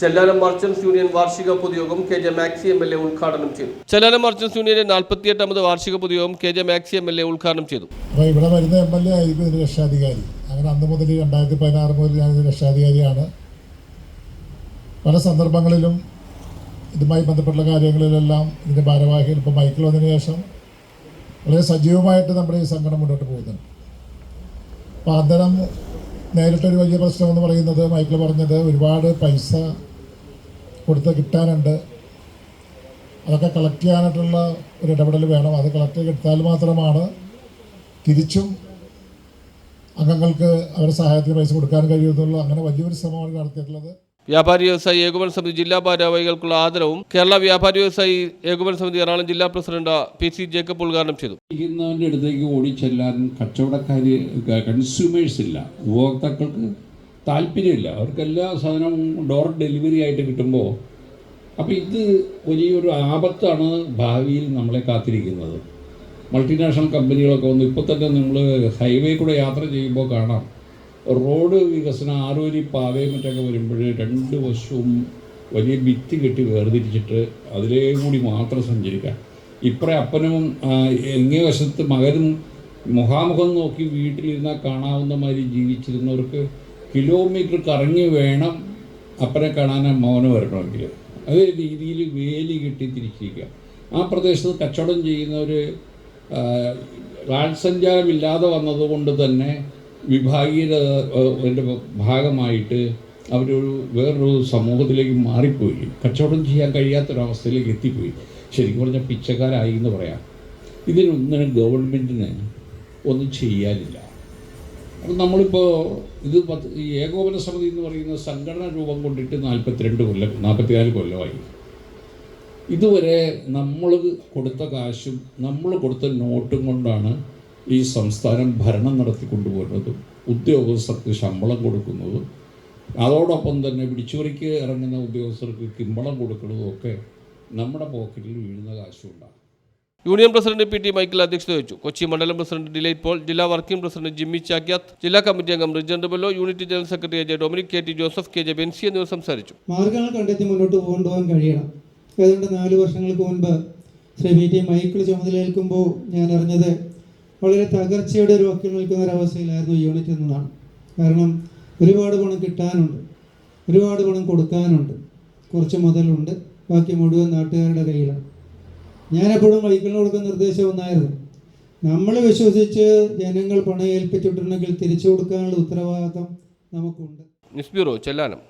Chellanam merchants union വാർഷിക പൊതുയോഗം K J Maxi M L A ഉദ്ഘാടനം ചെയ്തു. ചെല്ലാനം മർച്ചൻസ് യൂണിയന്റെ നാൽപ്പത്തിയെട്ടാമത് വാർഷിക പൊതുയോഗം K J Maxi M L A ഉദ്ഘാടനം ചെയ്തു. ഇവിടെ വരുന്ന എം എൽ എ ആയിരിക്കും ഇതിന് രക്ഷാധികാരി. അങ്ങനെ അന്ന് മുതൽ രണ്ടായിരത്തി പതിനാറ് മുതൽ ഞാൻ ഇതിന് രക്ഷാധികാരിയാണ്. പല സന്ദർഭങ്ങളിലും ഇതുമായി ബന്ധപ്പെട്ട കാര്യങ്ങളിലെല്ലാം ഇതിന്റെ ഭാരവാഹികൾ ഇപ്പോൾ മൈക്കിൾ വന്നതിന് ശേഷം വളരെ സജീവമായിട്ട് നമ്മുടെ ഈ സംഘടന മുന്നോട്ട് പോകുന്നുണ്ട്. അപ്പോൾ അന്തരം നേരിട്ടൊരു വലിയ പ്രശ്നമെന്ന് പറയുന്നത് മൈക്കിൾ പറഞ്ഞത് ഒരുപാട് പൈസ കൊടുത്ത് കിട്ടാനുണ്ട്. അതൊക്കെ കളക്ട് ചെയ്യാനായിട്ടുള്ള ഒരു ഇടപെടൽ വേണം. അത് കളക്ട് എടുത്താൽ മാത്രമാണ് തിരിച്ചും അംഗങ്ങൾക്ക് അവരുടെ സഹായത്തിന് പൈസ കൊടുക്കാൻ കഴിയുന്നുള്ളൂ അങ്ങനെ വലിയൊരു ശ്രമമാണ് നടത്തിയിട്ടുള്ളത്. വ്യാപാരി വ്യവസായി ഏകോപന സമിതി ജില്ലാ ഭാരവാഹികൾക്കുള്ള ആദരവും കേരള വ്യാപാരി വ്യവസായി ഏകോപന സമിതി എറണാകുളം ജില്ലാ പ്രസിഡന്റ് പി സി ജേക്കബ് ഉദ്ഘാടനം ചെയ്തു. ഇരിക്കുന്നവന്റെ അടുത്തേക്ക് ഓടിച്ചെല്ലാൻ കച്ചവടക്കാർ കൺസ്യൂമേഴ്സ് ഇല്ല. ഉപഭോക്താക്കൾക്ക് താല്പര്യമില്ല. അവർക്ക് എല്ലാ സാധനവും ഡോർ ഡെലിവറി ആയിട്ട് കിട്ടുമ്പോൾ അപ്പോൾ ഇത് വലിയൊരു ആപത്താണ് ഭാവിയിൽ നമ്മളെ കാത്തിരിക്കുന്നത്. മൾട്ടിനാഷണൽ കമ്പനികളൊക്കെ വന്നു ഇപ്പോൾ തന്നെ നമ്മൾ ഹൈവേ കൂടെ യാത്ര ചെയ്യുമ്പോൾ കാണാം. റോഡ് വികസനം ആരോരി പാവയും മറ്റൊക്കെ വരുമ്പോൾ രണ്ട് വശവും വലിയ ഭിത്തി കെട്ടി വേർതിരിച്ചിട്ട് അതിലേ കൂടി മാത്രം സഞ്ചരിക്കാം. ഇപ്പറേ അപ്പനും എങ്ങേ വശത്ത് മകനും മുഖാമുഖം നോക്കി വീട്ടിലിരുന്നാൽ കാണാവുന്ന മാതിരി ജീവിച്ചിരുന്നവർക്ക് കിലോമീറ്റർ കറങ്ങി വേണം അപ്പനെ കാണാൻ മോനെ വരണമെങ്കിൽ. അതേ രീതിയിൽ വേലി കിട്ടി തിരിച്ചിരിക്കുക ആ പ്രദേശത്ത് കച്ചവടം ചെയ്യുന്നവർ സഞ്ചാരമില്ലാതെ വന്നതുകൊണ്ട് തന്നെ വിഭാഗീയത അതിന്റെ ഭാഗമായിട്ട് അവരൊരു വേറൊരു സമൂഹത്തിലേക്ക് മാറിപ്പോയി. കച്ചവടം ചെയ്യാൻ കഴിയാത്തൊരവസ്ഥയിലേക്ക് എത്തിപ്പോയി. ശരിക്കും പറഞ്ഞാൽ പിച്ചക്കാരായി എന്ന് പറയാം. ഇതിനൊന്നിനും ഗവൺമെന്റിന് ഒന്നും ചെയ്യാനില്ല. അപ്പം നമ്മളിപ്പോൾ ഇത് പത്ത് ഈ ഏകോപന സമിതി എന്ന് പറയുന്ന സംഘടന രൂപം കൊണ്ടിട്ട് നാൽപ്പത്തിരണ്ട് കൊല്ലം നാൽപ്പത്തിനാല് കൊല്ലമായി. ഇതുവരെ നമ്മൾ കൊടുത്ത കാശും നമ്മൾ കൊടുത്ത നോട്ടും കൊണ്ടാണ് ഈ സംസ്ഥാനം ഭരണം നടത്തിക്കൊണ്ടുപോകുന്നതും ഉദ്യോഗസ്ഥർക്ക് ശമ്പളം കൊടുക്കുന്നതും അതോടൊപ്പം തന്നെ പിടിച്ചുപറിക്ക് ഇറങ്ങുന്ന ഉദ്യോഗസ്ഥർക്ക് കിമ്പളം കൊടുക്കുന്നതും ഒക്കെ നമ്മുടെ പോക്കറ്റിൽ വീഴുന്ന കാശുണ്ടാകും union president P T Michael അധ്യക്ഷത വഹിച്ചു. കൊച്ചി മണ്ഡലം പ്രസിഡന്റ് ഡിലൈറ്റ് പോൾ ജില്ലാ വർക്കിംഗ് പ്രസിഡന്റ് ജിമ്മി ചാക്യാത്ത് ജില്ലാ കമ്മിറ്റി അംഗം Rijan ഡബല്ലോ unit general secretary Ajay Dominic K T Joseph K J Benzy എന്നിവർ സംസാരിച്ചു. മാർഗങ്ങൾ കണ്ടെത്തി മുന്നോട്ട് കൊണ്ടുപോകാൻ കഴിയണം. ഏതാണ്ട് നാല് വർഷങ്ങൾക്ക് മുൻപ് ശ്രീ പി ടി മൈക്കിൾ ചുമതലയേൽക്കുമ്പോൾ ഞാൻ അറിഞ്ഞത് വളരെ തകർച്ചയുടെ ഒരു വക്കിൽ നിൽക്കുന്ന ഒരവസ്ഥയിലായിരുന്നു യൂണിറ്റ് എന്നതാണ്. കാരണം ഒരുപാട് പണം കിട്ടാനുണ്ട്. ഒരുപാട് പണം കൊടുക്കാനുണ്ട്. കുറച്ച് മുതലുണ്ട്. ബാക്കി മുഴുവൻ നാട്ടുകാരുടെ കയ്യിലാണ്. ഞാനെപ്പോഴും മൈക്കിളിന് കൊടുക്കുന്ന നിർദ്ദേശം ഒന്നായിരുന്നു. നമ്മൾ വിശ്വസിച്ച് ജനങ്ങൾ പണം ഏൽപ്പിച്ചിട്ടുണ്ടെങ്കിൽ തിരിച്ചു കൊടുക്കാനുള്ള ഉത്തരവാദിത്തം നമുക്കുണ്ട്. News bureau Chellanam.